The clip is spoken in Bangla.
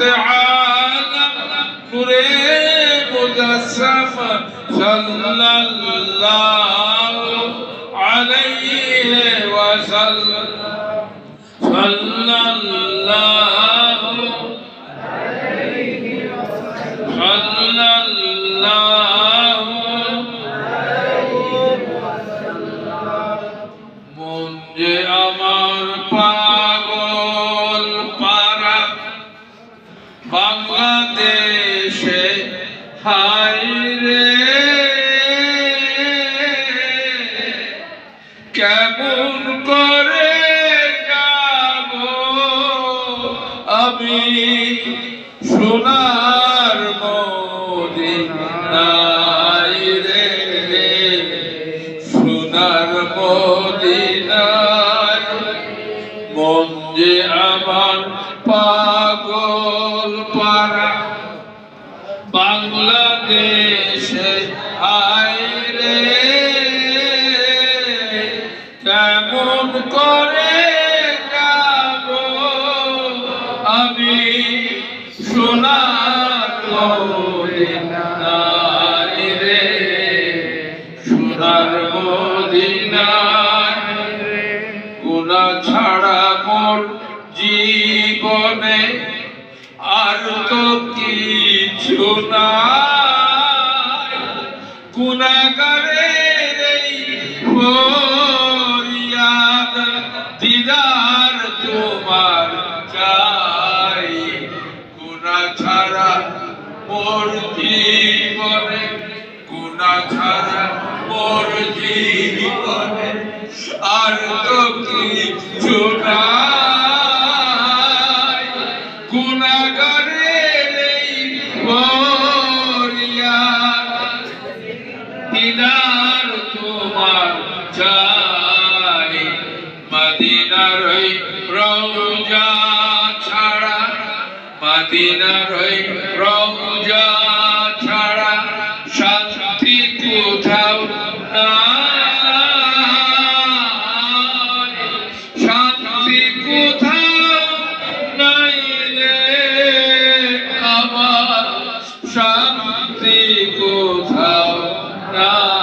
تعالى نريد مجسم صلى الله عليه وسلم صلى الله صلى الله عليه وسلم মন যে আমার পা বাংলাদেশে হাই রে। কেমন করে যাব আমি সোনার মদিনায় রে। সোনার মদিনায় মন যে আমার পাগল পারা বাংলাদেশে আয় রে। কেমন করে যাব আমি সোনার মদিনায় রে। সোনার মদিনায় গুণা ছাড়া মোর জীবনে আর তো কিছু নাই। গুণাগারের এই ফরিয়াদ, দিদার তোমার চাই। গুণা ছাড়া মোর জীবনে, গুণা ছাড়া মোর জীবনে আর তো কিছু নাই। দিদার তোমার চাই। মদিনার রৌজা ছাড়া, মদিনার রৌজা ছাড়া শান্তি কোথাও না শান্তি কোথাও নাই রে আমার, শান্তি কোথাও Ram.